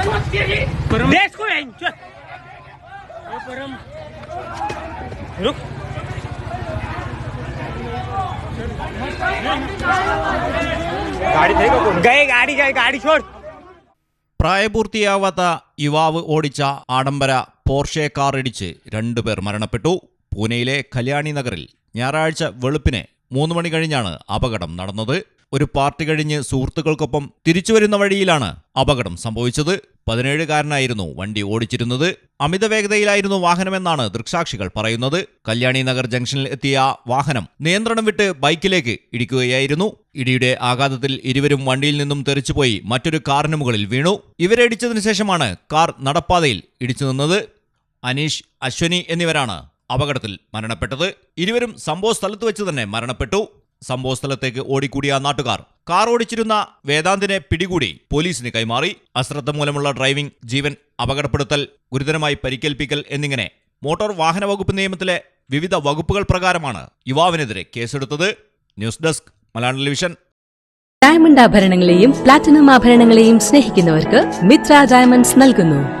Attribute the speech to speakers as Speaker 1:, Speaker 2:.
Speaker 1: देश को आहे चल हे परम रुक गाड़ी थे गए गाड़ी गए गाड़ी छोड़
Speaker 2: പ്രായപൂർത്തിയാവാത്ത യുവാവ് ഓടിച്ച ആഡംബര പോർഷെ കാർ ഇടിച്ച് രണ്ടുപേർ മരണപ്പെട്ടു പൂനെയിലെ കല്യാണി നഗറിൽ ഞായറാഴ്ച വെളുപ്പിന് മൂന്ന് മണി കഴിഞ്ഞാണ് അപകടം നടന്നത് ഒരു പാർട്ടി കഴിഞ്ഞ് സുഹൃത്തുക്കൾക്കൊപ്പം തിരിച്ചുവരുന്ന വഴിയിലാണ് അപകടം സംഭവിച്ചത് പതിനേഴുകാരനായിരുന്നു. വണ്ടി ഓടിച്ചിരുന്നത് അമിത വേഗതയിലായിരുന്നു വാഹനമെന്നാണ് ദൃക്സാക്ഷികൾ പറയുന്നത്. കല്യാണി നഗർ ജംഗ്ഷനിൽ എത്തിയ വാഹനം നിയന്ത്രണം വിട്ട് ബൈക്കിലേക്ക് ഇടിക്കുകയായിരുന്നു. ഇടിയുടെ ആഘാതത്തിൽ ഇരുവരും വണ്ടിയിൽ നിന്നും തെറിച്ചുപോയി മറ്റൊരു കാറിന് മുകളിൽ വീണു. ഇവരെ ഇടിച്ചതിനു ശേഷമാണ് കാർ നടപ്പാതയിൽ ഇടിച്ചു നിന്നത്. അനീഷ് അശ്വനി എന്നിവരാണ് അപകടത്തിൽ മരണപ്പെട്ടത്. ഇരുവരും സംഭവ സ്ഥലത്ത് വെച്ച് തന്നെ മരണപ്പെട്ടു. സംഭവ സ്ഥലത്തേക്ക് ഓടിക്കൂടിയ നാട്ടുകാർ. കാർ ഓടിച്ചിരുന്ന വേദാന്തിനെ പിടികൂടി പോലീസിന് കൈമാറി. അശ്രദ്ധ മൂലമുള്ള ഡ്രൈവിംഗ് ജീവൻ അപകടപ്പെടുത്തൽ ഗുരുതരമായി പരിക്കേൽപ്പിക്കൽ എന്നിങ്ങനെ മോട്ടോർ വാഹന വകുപ്പ് നിയമത്തിലെ വിവിധ വകുപ്പുകൾ പ്രകാരമാണ് യുവാവിനെതിരെ കേസെടുത്തത്. News desk Malayalam television.
Speaker 3: Diamond ആഭരണങ്ങളെയും platinum ആഭരണങ്ങളെയും സ്നേഹിക്കുന്നവർക്ക് മിത്ര ഡയമണ്ട്സ് നൽകുന്നു.